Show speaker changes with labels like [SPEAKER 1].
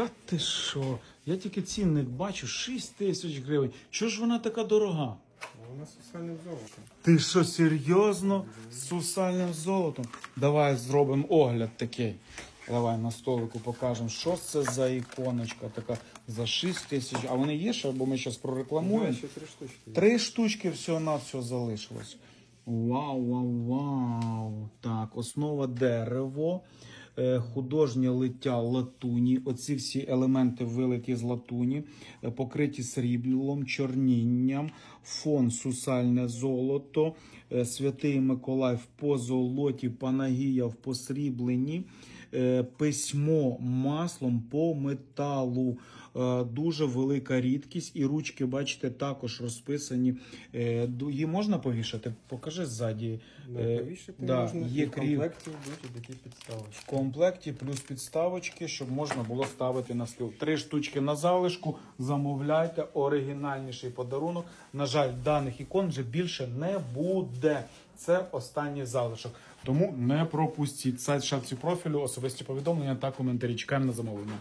[SPEAKER 1] Та ти що? Я тільки цінник бачу 6 тисяч гривень. Чого ж вона така дорога?
[SPEAKER 2] Вона сусальним золотом.
[SPEAKER 1] Ти що, серйозно? З сусальним золотом? Давай зробимо огляд такий. Давай на столику покажемо, що це за іконочка така за 6 тисяч. А вони є ще, бо ми зараз прорекламуємо.
[SPEAKER 2] ще три штучки.
[SPEAKER 1] Три штучки всього на всього залишилось. Вау, вау, вау. Так, основа дерево, художнє лиття латуні. Оці всі елементи вилиті з латуні, е, покриті сріблом, чорнінням, фон сусальне золото, е, святий Миколай в позолоті, Панагія в посрібленні. Е, Письмо маслом по металу. Е, Дуже велика рідкість, і ручки, бачите, також розписані. Е, Її можна повішати? Покажи ззаді. Е,
[SPEAKER 2] Повішати
[SPEAKER 1] да,
[SPEAKER 2] можна,
[SPEAKER 1] є
[SPEAKER 2] в комплекті такі підставочки.
[SPEAKER 1] В комплекті плюс підставочки, щоб можна було ставити на стіл. Три штучки на залишку. Замовляйте оригінальніший подарунок. На жаль, даних ікон вже більше не буде. Це останній залишок. Тому не пропустіть сайт шапці профілю, особисті повідомлення та коментарі. Чекаємо на замовлення.